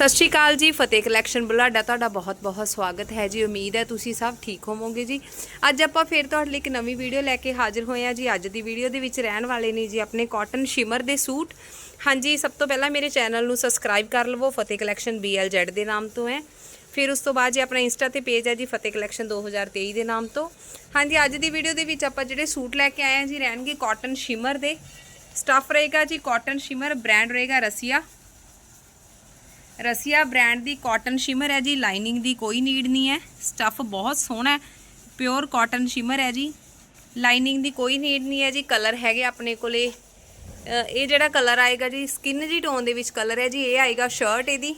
ਸਤਿ ਸ਼੍ਰੀ ਅਕਾਲ ਜੀ, ਫਤਿਹ ਕਲੈਕਸ਼ਨ ਬੁਲਾਡਾ, ਤੁਹਾਡਾ ਬਹੁਤ-ਬਹੁਤ ਸਵਾਗਤ ਹੈ ਜੀ। ਉਮੀਦ ਹੈ ਤੁਸੀਂ ਸਭ ਠੀਕ ਹੋਵੋਗੇ ਜੀ। ਅੱਜ ਆਪਾਂ ਫਿਰ ਤੁਹਾਡੇ ਲਈ ਇੱਕ ਨਵੀਂ ਵੀਡੀਓ ਲੈ ਕੇ ਹਾਜ਼ਰ ਹੋਏ ਹਾਂ ਜੀ। ਅੱਜ ਦੀ ਵੀਡੀਓ ਦੇ ਵਿੱਚ ਰਹਿਣ ਵਾਲੇ ਨੇ ਜੀ ਆਪਣੇ ਕਾਟਨ ਸ਼ਿਮਰ ਦੇ ਸੂਟ। ਹਾਂਜੀ, ਸਭ ਤੋਂ ਪਹਿਲਾਂ ਮੇਰੇ ਚੈਨਲ ਨੂੰ ਸਬਸਕ੍ਰਾਈਬ ਕਰ ਲਵੋ, ਫਤਿਹ ਕਲੈਕਸ਼ਨ BLZ ਦੇ ਨਾਮ ਤੋਂ ਹੈ। ਫਿਰ ਉਸ ਤੋਂ ਬਾਅਦ ਜੀ ਆਪਣਾ ਇੰਸਟਾ ਤੇ ਪੇਜ ਹੈ ਜੀ, ਫਤਿਹ ਕਲੈਕਸ਼ਨ 2023 ਦੇ ਨਾਮ ਤੋਂ। ਹਾਂਜੀ, ਅੱਜ ਦੀ ਵੀਡੀਓ ਦੇ ਵਿੱਚ ਆਪਾਂ ਜਿਹੜੇ ਸੂਟ ਲੈ ਕੇ ਆਏ ਹਾਂ ਜੀ, ਰਹਿਣਗੇ ਕਾਟਨ ਸ਼ਿਮਰ ਦੇ। ਸਟਫ ਰਹੇਗਾ ਜੀ ਕਾਟਨ ਸ਼ਿਮਰ ਬ੍ਰਾਂਡ ਰਹੇਗਾ ਰਸੀਆ। ਰਸੀਆ ਬ੍ਰਾਂਡ ਦੀ ਕਾਟਨ ਸ਼ਿਮਰ ਹੈ ਜੀ ਲਾਈਨਿੰਗ ਦੀ ਕੋਈ ਨੀਡ ਨਹੀਂ ਹੈ। ਸਟੱਫ ਬਹੁਤ ਸੋਹਣਾ ਹੈ ਪਿਓਰ ਕਾਟਨ ਸ਼ਿਮਰ ਹੈ ਜੀ। ਲਾਈਨਿੰਗ ਦੀ ਕੋਈ ਨੀਡ ਨਹੀਂ ਹੈ ਜੀ ਕਲਰ ਹੈਗੇ ਆਪਣੇ ਕੋਲੇ। ਅ, ਇਹ ਜਿਹੜਾ ਕਲਰ ਆਏਗਾ ਜੀ ਸਕਿਨ ਜੀ ਟੋਨ ਦੇ ਵਿੱਚ ਕਲਰ ਹੈ ਜੀ ਇਹ ਆਏਗਾ ਸ਼ਰਟ ਇਹਦੀ।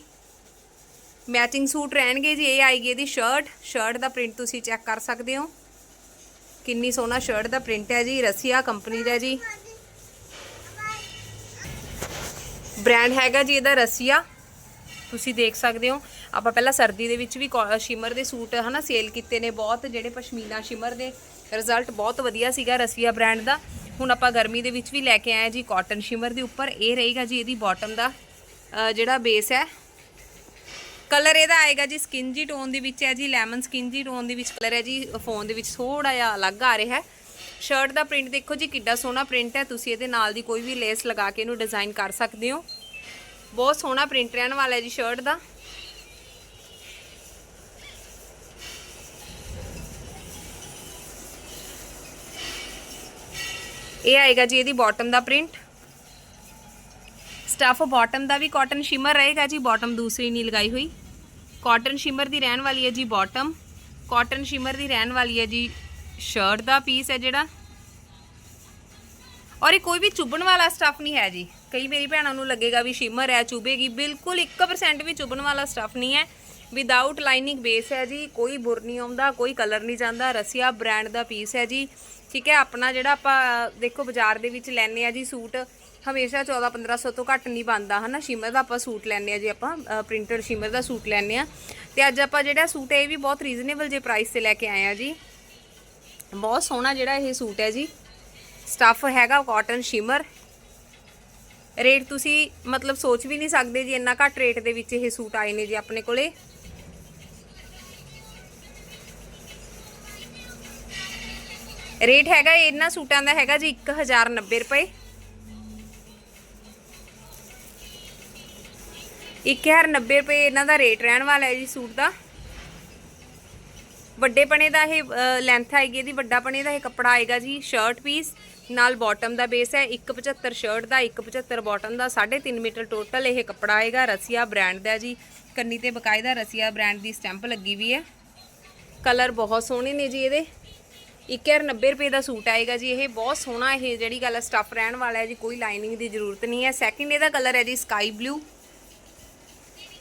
ਮੈਚਿੰਗ ਸੂਟ ਰਹਿਣਗੇ ਜੀ ਇਹ ਆਏਗੀ ਇਹਦੀ ਸ਼ਰਟ ਸ਼ਰਟ ਦਾ ਪ੍ਰਿੰਟ ਤੁਸੀਂ ਚੈੱਕ ਕਰ ਸਕਦੇ ਹੋ। ਕਿੰਨੀ ਸੋਹਣਾ ਸ਼ਰਟ ਦਾ ਪ੍ਰਿੰਟ ਹੈ ਜੀ ਰਸੀਆ ਕੰਪਨੀ ਦਾ ਜੀ। ਬ੍ਰਾਂਡ ਹੈਗਾ ਜੀ ਇਹਦਾ ਰਸੀਆ। ਤੁਸੀਂ ਦੇਖ ਸਕਦੇ ਹੋ। ਆਪਾਂ ਪਹਿਲਾਂ ਸਰਦੀ ਦੇ ਵਿੱਚ ਵੀ ਕੋ- ਸ਼ਿਮਰ ਦੇ ਸੂਟ ਹਨਾ ਸੇਲ ਕੀਤੇ ਨੇ ਬਹੁਤ, ਜਿਹੜੇ ਪਸ਼ਮੀਨਾ ਸ਼ਿਮਰ ਦੇ ਰਿਜ਼ਲਟ ਬਹੁਤ ਵਧੀਆ ਸੀਗਾ ਰਸੀਆ ਬ੍ਰਾਂਡ ਦਾ। ਹੁਣ ਆਪਾਂ ਗਰਮੀ ਦੇ ਵਿੱਚ ਵੀ ਲੈ ਕੇ ਆਏ ਜੀ ਕਾਟਨ ਸ਼ਿਮਰ ਦੇ ਉੱਪਰ। ਇਹ ਰਹੇਗਾ ਜੀ ਇਹਦੀ ਬਾਟਮ ਦਾ ਜਿਹੜਾ ਬੇਸ ਹੈ। ਕਲਰ ਇਹਦਾ ਆਏਗਾ ਜੀ ਸਕਿਨ ਜੀ ਟੋਨ ਦੇ ਵਿੱਚ ਹੈ ਜੀ ਲੈਮਨ ਸਕਿਨ ਜੀ ਟੋਨ ਦੇ ਵਿੱਚ ਕਲਰ ਹੈ ਜੀ ਫੋਨ ਦੇ ਵਿੱਚ ਥੋੜਾ ਜਿਹਾ ਅਲੱਗ ਆ ਰਿਹਾ ਹੈ। ਸ਼ਰਟ ਦਾ ਪ੍ਰਿੰਟ ਦੇਖੋ ਜੀ ਕਿੱਡਾ ਸੋਹਣਾ ਪ੍ਰਿੰਟ ਹੈ। ਤੁਸੀਂ ਇਹਦੇ ਨਾਲ ਦੀ ਕੋਈ ਵੀ ਲੇਸ ਲਗਾ ਕੇ ਇਹਨੂੰ ਡਿਜ਼ਾਈਨ ਕਰ ਸਕਦੇ ਹੋ। ਬਹੁਤ ਸੋਹਣਾ ਪ੍ਰਿੰਟ ਰਹਿਣ ਵਾਲਾ ਹੈ ਜੀ ਸ਼ਰਟ ਦਾ। ਇਹ ਆਏਗਾ ਜੀ ਇਹਦੀ ਬਾਟਮ ਦਾ ਪ੍ਰਿੰਟ ਸਟਫ ਬਾਟਮ ਦਾ ਵੀ ਕਾਟਨ ਸ਼ਿਮਰ ਰਹੇਗਾ ਜੀ ਬਾਟਮ ਦੂਸਰੀ ਨਹੀਂ ਲਗਾਈ ਹੋਈ। ਕਾਟਨ ਸ਼ਿਮਰ ਦੀ ਰਹਿਣ ਵਾਲੀ ਹੈ ਜੀ ਬਾਟਮ ਕਾਟਨ ਸ਼ਿਮਰ ਦੀ ਰਹਿਣ ਵਾਲੀ ਹੈ ਜੀ ਸ਼ਰਟ ਦਾ ਪੀਸ ਹੈ ਜਿਹੜਾ। ਔਰ ਇਹ ਕੋਈ ਵੀ ਚੁੱਭਣ ਵਾਲਾ ਸਟਫ ਨਹੀਂ ਹੈ ਜੀ। ਕਈ ਮੇਰੀ ਭੈਣਾਂ ਨੂੰ ਲੱਗੇਗਾ ਵੀ ਸ਼ਿਮਰ ਹੈ ਚੁਭੇਗੀ ਬਿਲਕੁਲ 1% ਵੀ ਚੁੱਭਣ ਵਾਲਾ ਸਟਫ ਨਹੀਂ ਹੈ ਵਿਦਆਊਟ ਲਾਈਨਿੰਗ ਬੇਸ ਹੈ ਜੀ, ਕੋਈ ਬੁਰ ਨਹੀਂ ਆਉਂਦਾ, ਕੋਈ ਕਲਰ ਨਹੀਂ ਜਾਂਦਾ, ਰਸੀਆ ਬ੍ਰਾਂਡ ਦਾ ਪੀਸ ਹੈ ਜੀ। ਠੀਕ ਹੈ ਆਪਣਾ ਜਿਹੜਾ ਆਪਾਂ, ਦੇਖੋ ਬਾਜ਼ਾਰ ਦੇ ਵਿੱਚ ਲੈਣੇ ਆ ਜੀ ਸੂਟ, ਹਮੇਸ਼ਾ 14 1500 ਤੋਂ ਘੱਟ ਨਹੀਂ ਬਣਦਾ, ਹਨਾ? ਸ਼ਿਮਰ ਦਾ ਆਪਾਂ ਸੂਟ ਲੈਣੇ ਆ ਜੀ, ਆਪਾਂ ਪ੍ਰਿੰਟਡ ਸ਼ਿਮਰ ਦਾ ਸੂਟ ਲੈਣੇ ਆ। ਤੇ ਅੱਜ ਆਪਾਂ ਜਿਹੜਾ ਸੂਟ ਹੈ ਇਹ ਵੀ ਬਹੁਤ ਰੀਜ਼ਨੇਬਲ ਜੇ ਪ੍ਰਾਈਸ ਤੇ ਲੈ ਕੇ ਆਏ ਆ ਜੀ। ਬਹੁਤ ਸੋਹਣਾ ਜਿਹੜਾ ਇਹ ਸੂਟ ਹੈ ਜੀ। ਸਟੱਫ ਹੈਗਾ ਕਾਟਨ ਸ਼ਿਮਰ ਰੇਟ ਤੁਸੀਂ ਮਤਲਬ ਸੋਚ ਵੀ ਨਹੀਂ ਸਕਦੇ ਜੀ, ਇੰਨਾ ਘੱਟ ਰੇਟ ਦੇ ਵਿੱਚ ਇਹ ਸੂਟ ਆਏ ਨੇ ਜੀ ਆਪਣੇ ਕੋਲੇ। ਰੇਟ ਹੈਗਾ, ਇਹਨਾਂ ਸੂਟਾਂ ਦਾ ਹੈਗਾ ਜੀ 1090 ਰੁਪਏ। 1090 ਰੁਪਏ ਇਹਨਾਂ ਦਾ ਰੇਟ ਰਹਿਣ ਵਾਲਾ ਹੈ ਜੀ ਸੂਟ ਦਾ। ਵੱਡੇ ਪਣੇ ਦਾ ਇਹ ਲੈਂਥ ਆਏਗੀ ਇਹਦੀ ਵੱਡਾ ਪਣੇ ਦਾ ਇਹ ਕੱਪੜਾ ਆਏਗਾ ਜੀ ਸ਼ਰਟ ਪੀਸ ਨਾਲ ਬਾਟਮ ਦਾ ਬੇਸ ਹੈ 175 ਸ਼ਰਟ ਦਾ 175 ਬਾਟਮ ਦਾ 3.5 ਮੀਟਰ ਟੋਟਲ ਇਹ ਕੱਪੜਾ ਆਏਗਾ, ਰਸੀਆ ਬ੍ਰਾਂਡ ਦਾ ਜੀ, ਕੰਨੀ ਤੇ ਬਕਾਇਦਾ ਰਸੀਆ ਬ੍ਰਾਂਡ ਦੀ ਸਟੈਂਪ ਲੱਗੀ ਵੀ ਹੈ। ਕਲਰ ਬਹੁਤ ਸੋਹਣੇ ਨੇ ਜੀ ਇਹਦੇ। 1090 ਰੁਪਏ ਦਾ ਸੂਟ ਆਏਗਾ ਜੀ ਇਹ, ਬਹੁਤ ਸੋਹਣਾ ਇਹ ਜਿਹੜੀ ਗੱਲ ਸਟਫ ਰਹਿਣ ਵਾਲਾ ਹੈ ਜੀ, ਕੋਈ ਲਾਈਨਿੰਗ ਦੀ ਜ਼ਰੂਰਤ ਨਹੀਂ ਹੈ। ਸੈਕਿੰਡ ਇਹਦਾ ਕਲਰ ਹੈ ਜੀ sky blue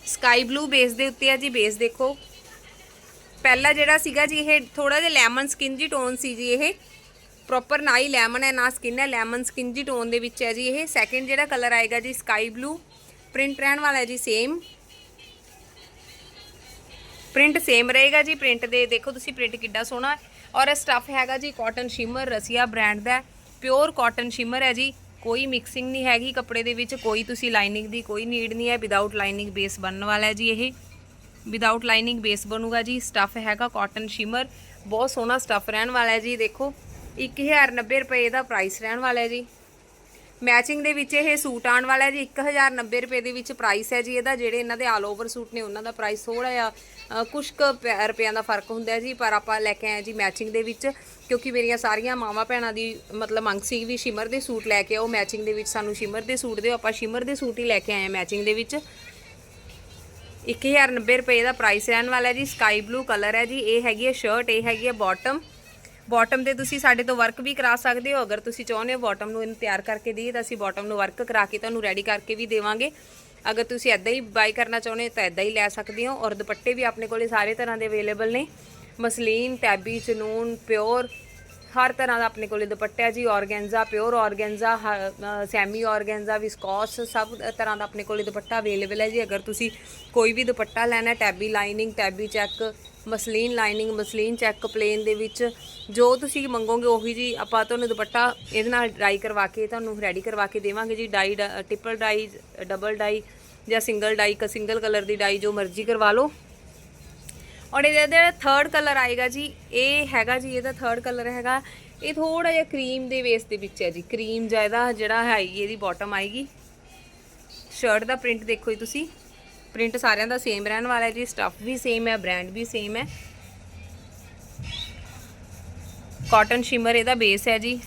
sky blue base ਦੇ ਉੱਤੇ ਹੈ ਜੀ ਬੇਸ ਦੇਖੋ। ਪਹਿਲਾ ਜਿਹੜਾ ਸੀਗਾ ਜੀ, ਇਹ ਥੋੜਾ ਜਿਹਾ ਲੈਮਨ ਸਕਿਨ ਜੀ ਟੋਨ ਸੀ ਜੀ ਇਹ। ਪ੍ਰੋਪਰ ਨਾ ਹੀ ਲੈਮਨ ਹੈ, ਨਾ ਸਕਿਨ ਹੈ ਲੈਮਨ ਸਕਿਨ ਜੀ ਟੋਨ ਦੇ ਵਿੱਚ ਹੈ ਜੀ ਇਹ। ਸੈਕਿੰਡ ਜਿਹੜਾ ਕਲਰ ਆਏਗਾ ਜੀ ਸਕਾਈ ਬਲੂ ਪ੍ਰਿੰਟ ਰਹਿਣ ਵਾਲਾ ਹੈ ਜੀ ਸੇਮ ਪ੍ਰਿੰਟ ਸੇਮ ਰਹੇਗਾ ਜੀ ਪ੍ਰਿੰਟ ਦੇ ਦੇਖੋ ਤੁਸੀਂ ਪ੍ਰਿੰਟ ਕਿੱਡਾ ਸੋਹਣਾ ਔਰ ਇਹ ਸਟਫ ਹੈਗਾ ਜੀ ਕਾਟਨ ਸ਼ਿਮਰ ਰਸੀਆ ਬ੍ਰਾਂਡ ਦਾ ਪਿਓਰ ਕਾਟਨ ਸ਼ਿਮਰ ਹੈ ਜੀ। ਕੋਈ ਮਿਕਸਿੰਗ ਨਹੀਂ ਹੈਗੀ ਕੱਪੜੇ ਦੇ ਵਿੱਚ, ਕੋਈ ਤੁਸੀਂ ਲਾਈਨਿੰਗ ਦੀ ਕੋਈ ਨੀਡ ਨਹੀਂ ਹੈ। ਵਿਦਆਊਟ ਲਾਈਨਿੰਗ ਬੇਸ ਬਣਨ ਵਾਲਾ ਹੈ ਜੀ ਇਹ। ਵਿਦਆਊਟ ਲਾਈਨਿੰਗ ਬੇਸ ਬਣੂਗਾ ਜੀ ਸਟਫ ਹੈਗਾ ਕਾਟਨ ਸ਼ਿਮਰ ਬਹੁਤ ਸੋਹਣਾ ਸਟਫ ਰਹਿਣ ਵਾਲਾ ਹੈ ਜੀ ਦੇਖੋ। 1090 ਰੁਪਏ ਦਾ ਪ੍ਰਾਈਸ ਰਹਿਣ ਵਾਲਾ ਹੈ ਜੀ। ਮੈਚਿੰਗ ਦੇ ਵਿੱਚ ਇਹ ਸੂਟ ਆਉਣ ਵਾਲਾ ਹੈ ਜੀ 1090 ਰੁਪਏ ਦੇ ਵਿੱਚ ਪ੍ਰਾਈਸ ਹੈ ਜੀ ਇਹਦਾ ਜਿਹੜੇ ਇਹਨਾਂ ਦੇ ਆਲ ਓਵਰ ਸੂਟ ਨੇ ਉਹਨਾਂ ਦਾ ਪ੍ਰਾਈਸ ਥੋੜਾ ਜਿਹਾ ਅ, ਕੁਛ ਕੁ ਪੈ- ਦਾ ਫ਼ਰਕ ਹੁੰਦਾ ਹੈ ਜੀ ਪਰ ਆਪਾਂ ਲੈ ਕੇ ਆਏ ਜੀ ਮੈਚਿੰਗ ਦੇ ਵਿੱਚ ਕਿਉਂਕਿ ਮੇਰੀਆਂ ਸਾਰੀਆਂ ਮਾਵਾਂ ਭੈਣਾਂ ਦੀ ਮਤਲਬ ਮੰਗ ਸੀ ਵੀ ਸ਼ਿਮਰ ਦੇ ਸੂਟ ਲੈ ਕੇ ਆਓ ਮੈਚਿੰਗ ਦੇ ਵਿੱਚ ਸਾਨੂੰ ਸ਼ਿਮਰ ਦੇ ਸੂਟ ਦਿਓ ਆਪਾਂ ਸ਼ਿਮਰ ਦੇ ਸੂਟ ਹੀ ਲੈ ਕੇ ਆਏ ਮੈਚਿੰਗ ਦੇ ਵਿੱਚ। 1090 ਰੁਪਏ ਦਾ ਪ੍ਰਾਈਸ ਰਹਿਣ ਵਾਲਾ ਹੈ ਜੀ। ਸਕਾਈ ਬਲੂ ਕਲਰ ਹੈ ਜੀ। ਇਹ ਹੈਗੀ ਹੈ ਸ਼ਰਟ ਇਹ ਹੈਗੀ ਹੈ ਬਾਟਮ ਬਾਟਮ ਤੇ ਤੁਸੀਂ ਸਾਡੇ ਤੋਂ ਵਰਕ ਵੀ ਕਰਾ ਸਕਦੇ ਹੋ। ਅਗਰ ਤੁਸੀਂ ਚਾਹੁੰਦੇ ਹੋ ਬਾਟਮ ਨੂੰ ਇਹਨੂੰ ਤਿਆਰ ਕਰਕੇ ਦਈਏ, ਤਾਂ ਅਸੀਂ ਬਾਟਮ ਨੂੰ ਵਰਕ ਕਰਾ ਕੇ ਤੁਹਾਨੂੰ ਰੈਡੀ ਕਰਕੇ ਵੀ ਦੇਵਾਂਗੇ। ਅਗਰ ਤੁਸੀਂ ਐਦਾਂ ਹੀ ਬਾਈ ਕਰਨਾ ਚਾਹੁੰਦੇ ਹੋ, ਤਾਂ ਐਦਾਂ ਹੀ ਲੈ ਸਕਦੇ ਹੋ। ਔਰ ਦੁਪੱਟੇ ਵੀ ਆਪਣੇ ਕੋਲੇ ਸਾਰੇ ਤਰ੍ਹਾਂ ਦੇ ਅਵੇਲੇਬਲ ਨੇ। ਮਸਲੀਨ ਟੈਬੀ ਚਨੂਨ ਪਿਓਰ ਹਰ ਤਰ੍ਹਾਂ ਦਾ ਆਪਣੇ ਕੋਲੇ ਦੁਪੱਟਾ ਜੀ organza pure organza semi organza viscose, ਸਭ ਤਰ੍ਹਾਂ ਦਾ ਆਪਣੇ ਕੋਲੇ ਦੁਪੱਟਾ ਅਵੇਲੇਬਲ ਹੈ ਜੀ। ਅਗਰ ਤੁਸੀਂ ਕੋਈ ਵੀ ਦੁਪੱਟਾ ਲੈਣਾ, tabby lining, tabby check, muslin lining, muslin check plain ਦੇ ਵਿੱਚ, ਜੋ ਤੁਸੀਂ ਮੰਗੋਗੇ ਉਹੀ ਜੀ ਆਪਾਂ ਤੁਹਾਨੂੰ ਦੁਪੱਟਾ ਇਹਦੇ ਨਾਲ ਡਾਈ ਕਰਵਾ ਕੇ, ਤੁਹਾਨੂੰ ਰੈਡੀ ਕਰਵਾ ਕੇ ਦੇਵਾਂਗੇ ਜੀ। Dye triple dye double dye ਜਾਂ ਸਿੰਗਲ ਡਾਈ, ਕ, ਸਿੰਗਲ ਕਲਰ ਦੀ ਡਾਈ ਜੋ ਮਰਜ਼ੀ ਕਰਵਾ ਲਓ। ਔਰ ਇਹਦਾ ਜਿਹੜਾ ਥਰਡ ਕਲਰ ਆਏਗਾ ਜੀ, ਇਹ ਹੈਗਾ ਜੀ, ਇਹਦਾ ਥਰਡ ਕਲਰ ਹੈਗਾ। ਇਹ ਥੋੜਾ ਜਿਹਾ ਕਰੀਮ ਦੇ ਬੇਸ ਦੇ ਵਿੱਚ ਹੈ ਜੀ। ਕਰੀਮ ਜਿਹਾ ਇਹਦਾ ਜਿਹੜਾ ਹੈ, ਇਹਦੀ ਬਾਟਮ ਆਏਗੀ। ਸ਼ਰਟ ਦਾ ਪ੍ਰਿੰਟ ਦੇਖੋ ਜੀ ਤੁਸੀਂ। ਪ੍ਰਿੰਟ ਸਾਰਿਆਂ ਦਾ ਸੇਮ ਰਹਿਣ ਵਾਲਾ ਹੈ ਜੀ। ਸਟਫ ਵੀ ਸੇਮ ਹੈ ਬ੍ਰਾਂਡ ਵੀ ਸੇਮ ਹੈ। ਕਾਟਨ ਸ਼ਿਮਰ ਇਹਦਾ ਬੇਸ ਹੈ ਜੀ।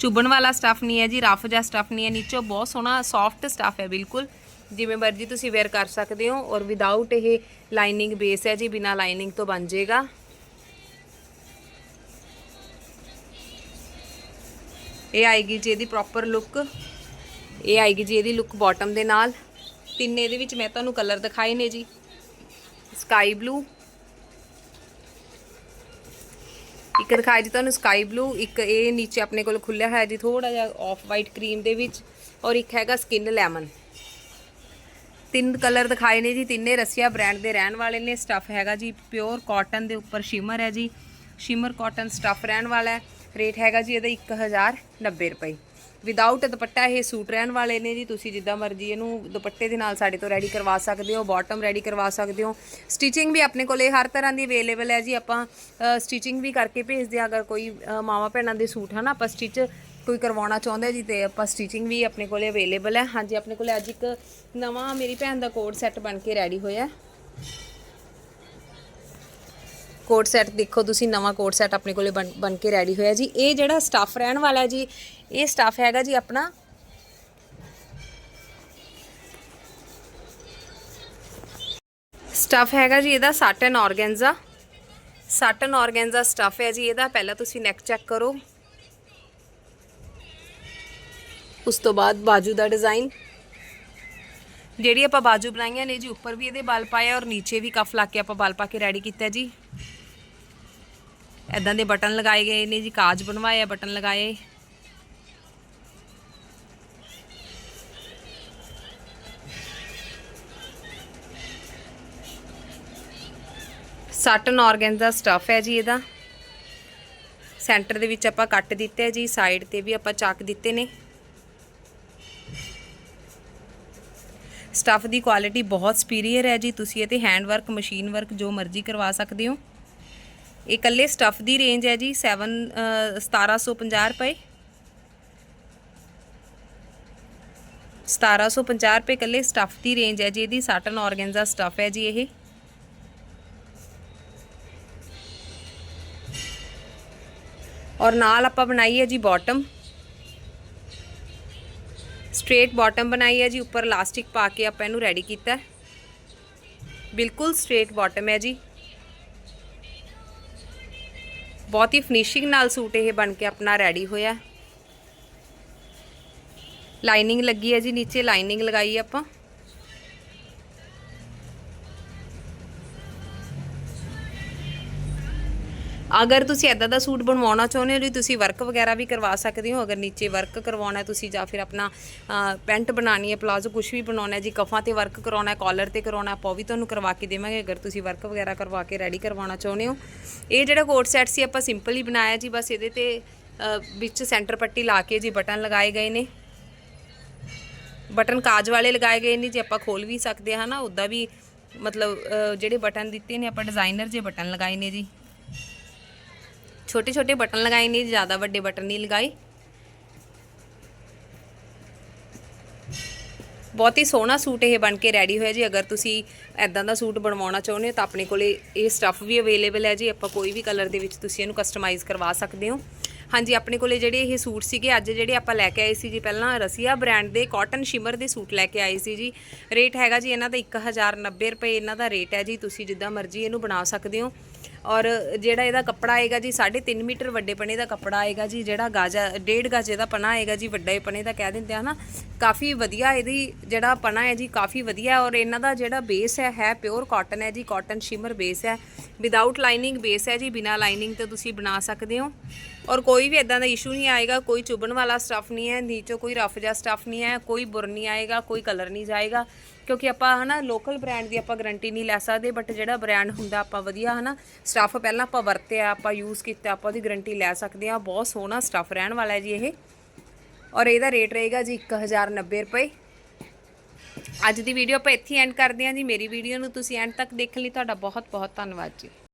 ਚੁਬਣ ਵਾਲਾ ਸਟਫ ਨਹੀਂ ਹੈ ਜੀ ਰਫ ਜਿਹਾ ਸਟਫ ਨਹੀਂ ਹੈ। ਨੀਚੋਂ ਬਹੁਤ ਸੋਹਣਾ ਸੌਫਟ ਸਟਫ ਹੈ, ਬਿਲਕੁਲ। ਜਿਵੇਂ ਮਰਜ਼ੀ ਤੁਸੀਂ ਵੇਅਰ ਕਰ ਸਕਦੇ ਹੋ ਔਰ ਵਿਦਆਊਟ ਇਹ ਲਾਈਨਿੰਗ ਬੇਸ ਹੈ ਜੀ, ਬਿਨਾ ਲਾਈਨਿੰਗ ਤੋਂ ਬਣ ਜਾਏਗਾ। ਇਹ ਆਏਗੀ ਜੀ ਇਹਦੀ ਪ੍ਰੋਪਰ ਲੁੱਕ ਇਹ ਆਏਗੀ ਜੀ ਇਹਦੀ ਲੁੱਕ ਬਾਟਮ ਦੇ ਨਾਲ। ਤਿੰਨ ਇਹਦੇ ਵਿੱਚ ਮੈਂ ਤੁਹਾਨੂੰ ਕਲਰ ਦਿਖਾਏ ਨੇ ਜੀ। ਸਕਾਈ ਬਲੂ ਇੱਕ ਦਿਖਾਇਆ ਜੀ ਤੁਹਾਨੂੰ ਸਕਾਈ ਬਲੂ ਇੱਕ ਇਹ ਨੀਚੇ ਆਪਣੇ ਕੋਲ ਖੁੱਲਿਆ ਹੋਇਆ ਜੀ ਥੋੜਾ ਜਿਹਾ ਆਫ ਵਾਈਟ ਕਰੀਮ ਦੇ ਵਿੱਚ। ਔਰ ਇੱਕ ਹੈਗਾ ਸਕਿਨ ਲੈਮਨ ਤਿੰਨ ਕਲਰ ਦਿਖਾਏ ਨੇ ਜੀ ਤਿੰਨੇ ਰਸੀਆ ਬ੍ਰਾਂਡ ਦੇ ਰਹਿਣ ਵਾਲੇ ਨੇ ਸਟਫ ਹੈਗਾ ਜੀ ਪਿਓਰ ਕਾਟਨ ਦੇ ਉੱਪਰ ਸ਼ਿਮਰ ਹੈ ਜੀ। ਸ਼ਿਮਰ ਕਾਟਨ ਸਟਫ ਰਹਿਣ ਵਾਲਾ ਹੈ ਰੇਟ ਹੈਗਾ ਜੀ ਇਹਦਾ 1090 ਰੁਪਏ। ਵਿਦਆਊਟ ਦੁਪੱਟਾ ਇਹ ਸੂਟ ਰਹਿਣ ਵਾਲੇ ਨੇ ਜੀ ਤੁਸੀਂ ਜਿੱਦਾਂ ਮਰਜ਼ੀ ਇਹਨੂੰ ਦੁਪੱਟੇ ਦੇ ਨਾਲ ਸਾਡੇ ਤੋਂ ਰੈਡੀ ਕਰਵਾ ਸਕਦੇ ਹੋ ਬਾਟਮ ਰੈਡੀ ਕਰਵਾ ਸਕਦੇ ਹੋ। ਸਟਿਚਿੰਗ ਵੀ ਆਪਣੇ ਕੋਲੇ ਹਰ ਤਰ੍ਹਾਂ ਦੀ ਅਵੇਲੇਬਲ ਹੈ ਜੀ ਆਪਾਂ ਸਟਿਚਿੰਗ ਵੀ ਕਰਕੇ ਭੇਜਦੇ ਹਾਂ ਅਗਰ ਕੋਈ ਅ, ਮਾਵਾਂ ਭੈਣਾਂ ਦੇ ਸੂਟ ਹਨ ਆਪਾਂ ਸਟਿਚ ਕੋਈ ਕਰਵਾਉਣਾ ਚਾਹੁੰਦਾ ਜੀ ਤੇ ਆਪਾਂ ਸਟਿਚਿੰਗ ਵੀ ਆਪਣੇ ਕੋਲੇ ਅਵੇਲੇਬਲ ਹੈ। ਹਾਂਜੀ, ਆਪਣੇ ਕੋਲੇ ਅੱਜ ਇੱਕ ਨਵਾਂ ਮੇਰੀ ਭੈਣ ਦਾ ਕੋਡ ਸੈੱਟ ਬਣ ਕੇ ਰੈਡੀ ਹੋਇਆ ਕੋਟ ਸੈੱਟ ਦੇਖੋ ਤੁਸੀਂ, ਨਵਾਂ ਕੋਟ ਸੈੱਟ ਆਪਣੇ ਕੋਲੇ ਬਣ ਬਣ ਕੇ ਰੈਡੀ ਹੋਇਆ ਜੀ। ਇਹ ਜਿਹੜਾ ਸਟਾਫ ਰਹਿਣ ਵਾਲਾ ਜੀ, ਇਹ ਸਟਾਫ ਹੈਗਾ ਜੀ ਆਪਣਾ ਸਟਾਫ ਹੈਗਾ ਜੀ ਇਹਦਾ satin organza satin organza stuff ਹੈ ਜੀ, ਇਹਦਾ ਪਹਿਲਾਂ ਤੁਸੀਂ ਨੈਕ ਚੈੱਕ ਕਰੋ। ਉਸ ਤੋਂ ਬਾਅਦ ਬਾਜੂ ਦਾ ਡਿਜ਼ਾਈਨ ਜਿਹੜੀ ਆਪਾਂ ਬਾਜੂ ਬਣਾਈਆਂ ਨੇ ਜੀ, ਉੱਪਰ ਵੀ ਇਹਦੇ ਬਲ ਪਾਏ ਔਰ ਨੀਚੇ ਵੀ ਕਫ ਲਾ ਕੇ ਆਪਾਂ ਬਲ ਪਾ ਕੇ ਰੈਡੀ ਕੀਤਾ ਜੀ। ਐਦਾਂ ਦੇ ਬਟਨ ਲਗਾਏ ਗਏ ਨੇ ਜੀ, ਕਾਜ ਬਣਵਾਏ ਆ, ਬਟਨ ਲਗਾਏ। ਸਾਟਨ ਆਰਗੈਂਜ਼ਾ ਸਟਫ ਹੈ ਜੀ ਇਹਦਾ। ਸੈਂਟਰ ਦੇ ਵਿੱਚ ਆਪਾਂ ਕੱਟ ਦਿੱਤੇ ਆ ਜੀ ਸਾਈਡ ਤੇ ਵੀ ਆਪਾਂ ਚੱਕ ਦਿੱਤੇ ਨੇ। ਸਟੱਫ ਦੀ ਕੁਆਲਿਟੀ ਬਹੁਤ ਸੁਪੀਰੀਅਰ ਹੈ ਜੀ। ਤੁਸੀਂ ਇਹ ਤੇ ਹੈਂਡ ਵਰਕ ਮਸ਼ੀਨ ਵਰਕ ਜੋ ਮਰਜ਼ੀ ਕਰਵਾ ਸਕਦੇ ਹੋ। ਇਹ ਇਕੱਲੇ ਸਟੱਫ ਦੀ ਰੇਂਜ ਹੈ ਜੀ 7 1750 ਰੁਪਏ। 1750 ਰੁਪਏ ਇਕੱਲੇ ਸਟੱਫ ਦੀ ਰੇਂਜ ਹੈ ਜੀ, ਇਹਦੀ ਸਾਟਨ ਆਰਗੈਂਜ਼ਾ ਸਟਫ ਹੈ ਜੀ ਇਹ। ਔਰ ਨਾਲ ਆਪਾਂ ਬਣਾਈ ਹੈ ਜੀ ਬਾਟਮ ਸਟ੍ਰੇਟ ਬਾਟਮ ਬਣਾਈ ਹੈ ਜੀ, ਉੱਪਰ ਇਲਾਸਟਿਕ ਪਾ ਕੇ ਆਪਾਂ ਇਹਨੂੰ ਰੈਡੀ ਕੀਤਾ ਬਿਲਕੁਲ ਸਟ੍ਰੇਟ ਬਾਟਮ ਹੈ ਜੀ। ਬਹੁਤ ਹੀ ਫਿਨਿਸ਼ਿੰਗ ਨਾਲ ਸੂਟ ਇਹ ਬਣ ਕੇ ਆਪਣਾ ਰੈਡੀ ਹੋਇਆ। ਲਾਈਨਿੰਗ ਲੱਗੀ ਹੈ ਜੀ, ਨੀਚੇ ਲਾਈਨਿੰਗ ਲਗਾਈ ਆਪਾਂ। ਅਗਰ ਤੁਸੀਂ ਐਦਾਂ ਦਾ ਸੂਟ ਬਣਵਾਉਣਾ ਚਾਹੁੰਦੇ ਹੋ ਜੀ, ਤੁਸੀਂ ਵਰਕ ਵਗੈਰਾ ਵੀ ਕਰਵਾ ਸਕਦੇ ਹੋ। ਅਗਰ ਨੀਚੇ ਵਰਕ ਕਰਵਾਉਣਾ ਤੁਸੀਂ ਜਾਂ ਫਿਰ ਆਪਣਾ ਪੈਂਟ ਬਣਾਣੀ ਹੈ, ਪਲਾਜ਼ੋ ਕੁਝ ਵੀ ਬਣਾਉਣਾ ਜੀ ਕਫਾਂ ਤੇ ਵਰਕ ਕਰਾਉਣਾ ਹੈ ਕਾਲਰ ਤੇ ਕਰਾਉਣਾ ਆਪਾਂ ਉਹ ਵੀ ਤੁਹਾਨੂੰ ਕਰਵਾ ਕੇ ਦੇਵਾਂਗੇ। ਅਗਰ ਤੁਸੀਂ ਵਰਕ ਵਗੈਰਾ ਕਰਵਾ ਕੇ ਰੈਡੀ ਕਰਵਾਉਣਾ ਚਾਹੁੰਦੇ ਹੋ। ਇਹ ਜਿਹੜਾ ਕੋਟ ਸੈਟ ਸੀ, ਆਪਾਂ ਸਿੰਪਲ ਹੀ ਬਣਾਇਆ ਜੀ, ਬਸ ਇਹਦੇ ਤੇ ਵਿੱਚ ਸੈਂਟਰ ਪੱਟੀ ਲਾ ਕੇ ਜੀ ਬਟਨ ਲਗਾਏ ਗਏ ਨੇ। ਬਟਨ ਕਾਜ ਵਾਲੇ ਲਗਾਏ ਗਏ ਨੇ, ਜੇ ਆਪਾਂ ਖੋਲ ਵੀ ਸਕਦੇ ਹਾਂ ਨਾ, ਉਦਾਂ ਵੀ ਮਤਲਬ ਜਿਹੜੇ ਬਟਨ ਦਿੱਤੇ ਨੇ, ਆਪਾਂ ਡਿਜ਼ਾਈਨਰ ਜੇ ਬਟਨ ਲਗਾਏ ਨੇ ਜੀ। ਛੋਟੇ ਛੋਟੇ ਬਟਨ ਲਗਾਏ ਨੇ, ਜ਼ਿਆਦਾ ਵੱਡੇ ਬਟਨ ਨਹੀਂ ਲਗਾਏ। ਬਹੁਤ ਹੀ ਸੋਹਣਾ ਸੂਟ ਇਹ ਬਣ ਕੇ ਰੈਡੀ ਹੋਇਆ ਜੀ। ਅਗਰ ਤੁਸੀਂ ਐਦਾਂ ਦਾ ਸੂਟ ਬਣਵਾਉਣਾ ਚਾਹੁੰਦੇ ਹੋ ਤਾਂ ਆਪਣੇ ਕੋਲੇ ਇਹ ਸਟੱਫ ਵੀ ਅਵੇਲੇਬਲ ਹੈ ਜੀ। ਆਪਾਂ ਕੋਈ ਵੀ ਕਲਰ ਦੇ ਵਿੱਚ ਤੁਸੀਂ ਇਹਨੂੰ ਕਸਟਮਾਈਜ਼ ਕਰਵਾ ਸਕਦੇ ਹੋ। ਹਾਂਜੀ, ਆਪਣੇ ਕੋਲੇ ਜਿਹੜੇ ਇਹ ਸੂਟ ਸੀਗੇ, ਅੱਜ ਜਿਹੜੇ ਆਪਾਂ ਲੈ ਕੇ ਆਏ ਸੀ ਜੀ, ਪਹਿਲਾਂ ਰਸੀਆ ਬ੍ਰਾਂਡ ਦੇ ਕਾਟਨ ਸ਼ਿਮਰ ਦੇ ਸੂਟ ਲੈ ਕੇ ਆਏ ਸੀ ਜੀ। ਰੇਟ ਹੈਗਾ ਜੀ, ਇਹਨਾਂ ਦਾ 1090 ਰੁਪਏ ਇਹਨਾਂ ਦਾ ਰੇਟ ਹੈ ਜੀ। ਤੁਸੀਂ ਜਿੱਦਾਂ ਮਰਜ਼ੀ ਇਹਨੂੰ ਬਣਾ ਸਕਦੇ ਹੋ। ਔਰ ਜਿਹੜਾ ਇਹਦਾ ਕੱਪੜਾ ਆਏਗਾ ਜੀ 3.5 ਮੀਟਰ ਵੱਡੇ ਪਣੇ ਦਾ ਕੱਪੜਾ ਆਏਗਾ ਜੀ, ਜਿਹੜਾ ਗਾਜਾ, ਡੇਢ ਗਾਜੇ ਦਾ ਪਨਾ ਆਏਗਾ ਜੀ, ਵੱਡੇ ਪਣੇ ਦਾ ਕਹਿ ਦਿੰਦੇ ਆ ਨਾ, ਕਾਫੀ ਵਧੀਆ ਇਹਦੀ ਜਿਹੜਾ ਪਨਾ ਹੈ ਜੀ, ਕਾਫੀ ਵਧੀਆ ਔਰ ਇਹਨਾਂ ਦਾ ਜਿਹੜਾ ਬੇਸ ਹੈ ਹੈ ਪਿਓਰ ਕਾਟਨ ਹੈ ਜੀ ਕਾਟਨ ਸ਼ਿਮਰ ਬੇਸ ਹੈ ਵਿਦਆਊਟ ਲਾਈਨਿੰਗ ਬੇਸ ਹੈ ਜੀ, ਬਿਨਾ ਲਾਈਨਿੰਗ ਤੇ ਤੁਸੀਂ ਬਣਾ ਸਕਦੇ ਹੋ। ਔਰ ਕੋਈ ਵੀ ਇਦਾਂ ਦਾ ਇਸ਼ੂ ਨਹੀਂ ਆਏਗਾ, ਕੋਈ ਚੁਭਣ ਵਾਲਾ ਸਟਫ ਨਹੀਂ ਹੈ, ਨੀਚੋਂ ਕੋਈ ਰਫ ਜਿਹਾ ਸਟਫ ਨਹੀਂ ਹੈ, ਕੋਈ ਬੁਰ ਨਹੀਂ ਆਏਗਾ, ਕੋਈ ਕਲਰ ਨਹੀਂ ਜਾਏਗਾ। ਕਿਉਂਕਿ ਆਪਾਂ ਹਨਾ ਲੋਕਲ ਬ੍ਰਾਂਡ ਦੀ ਆਪਾਂ ਗਾਰੰਟੀ ਨਹੀਂ ਲੈ ਸਕਦੇ ਬਟ ਜਿਹੜਾ ਬ੍ਰਾਂਡ ਹੁੰਦਾ ਆਪਾਂ ਵਧੀਆ ਹਨਾ ਸਟੱਫ ਪਹਿਲਾਂ ਆਪਾਂ ਵਰਤਿਆ, ਆਪਾਂ ਯੂਜ਼ ਕੀਤਾ, ਆਪਾਂ ਉਹਦੀ ਗਾਰੰਟੀ ਲੈ ਸਕਦੇ ਆ ਬਹੁਤ ਸੋਹਣਾ ਸਟੱਫ ਰਹਿਣ ਵਾਲਾ ਹੈ ਜੀ ਇਹ। ਔਰ ਇਹਦਾ ਰੇਟ ਰਹੇਗਾ ਜੀ 1090 ਰੁਪਏ। ਅੱਜ ਦੀ ਵੀਡੀਓ ਆਪਾਂ ਇੱਥੇ ਐਂਡ ਕਰਦੇ ਹਾਂ ਜੀ। ਮੇਰੀ ਵੀਡੀਓ ਨੂੰ ਤੁਸੀਂ ਐਂਡ ਤੱਕ ਦੇਖਣ ਲਈ। ਤੁਹਾਡਾ ਬਹੁਤ ਬਹੁਤ ਧੰਨਵਾਦ ਜੀ।